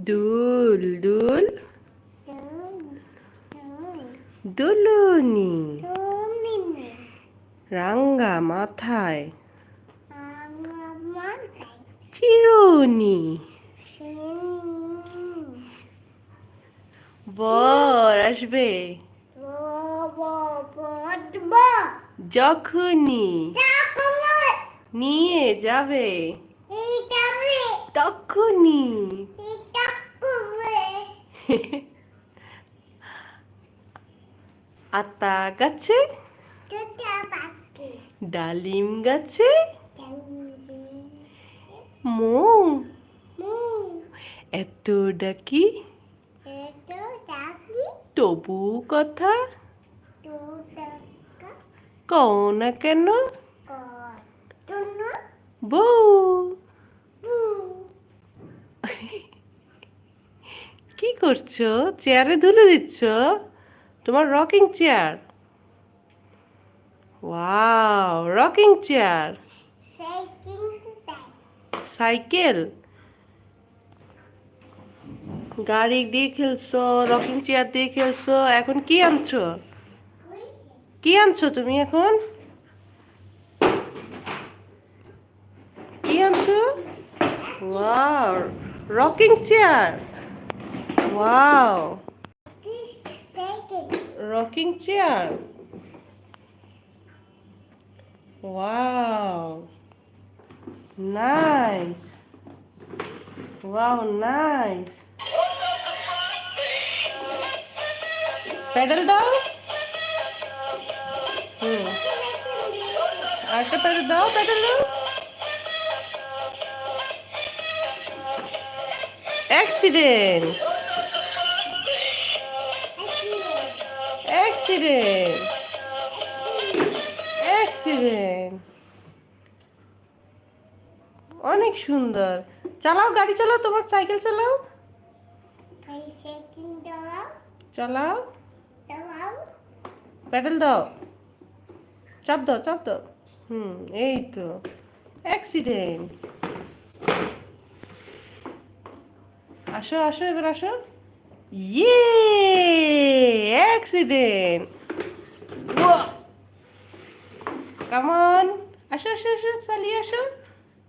দুল দুল দুলুনি রাঙ্গা মাথায় চিরুনি বর আসবে যখনই নিয়ে যাবে। তখনই আতা গাছে ডালিম গাছে মৌ। এত ডাকি তবু কথা। কও না কেন? বউ। কি করছ? চেয়ারে ধুলে দিচ্ছ? তোমার rocking chair wow rocking chair cycle গাড়ি দিয়ে খেলছো রকিং চেয়ার দিয়ে খেলছো, এখন কি আনছো? কি আনছো তুমি এখন কি আনছো wow rocking chair wow rocking chair wow nice wow nice pedal দাও হুম আরেকটা প্যাডেল দাও প্যাডেল দাও অ্যাক্সিডেন্ট অ্যাক্সিডেন্ট অ্যাক্সিডেন্ট অনেক সুন্দর। চালাও গাড়ি চালাও তোমার সাইকেল চালাও। চালাও। প্যাডেল দাও। চাপ দাও চাপ দাও। হুম এই তো। অ্যাক্সিডেন্ট আসো আসো এবার আসো। ইয়ে অ্যাক্সিডেন্ট কামন আসো আসো আসো চালিয়ে আসো।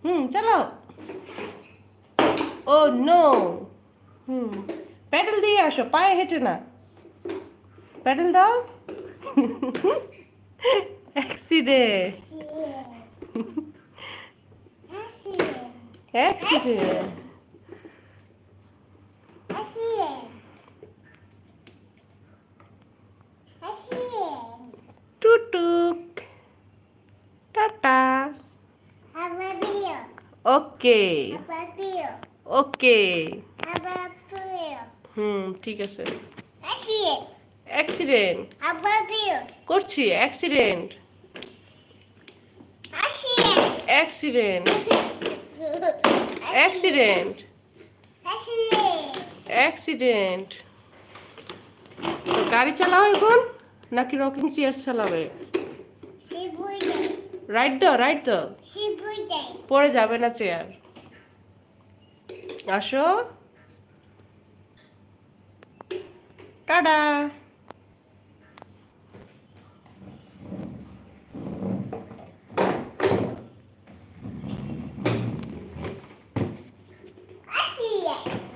হুম চালাও। ও নো হুম প্যাডেল দিয়ে আসো পায়ে হেঁটে না। প্যাডেল দাও। অ্যাক্সিডেন্ট অ্যাক্সিডেন্ট টুটুক টাটা ওকে। ওকে। হুম, ঠিক আছে। অ্যাক্সিডেন্ট। করছি, অ্যাক্সিডেন্ট। অ্যাক্সিডেন্ট। অ্যাক্সিডেন্ট। অ্যাক্সিডেন্ট। গাড়ি চালাও এখন, নাকি রকিং চেয়ার চালাবে? রাইট দাও রাইট দাও পড়ে যাবে না চেয়ার আসো। টাটা।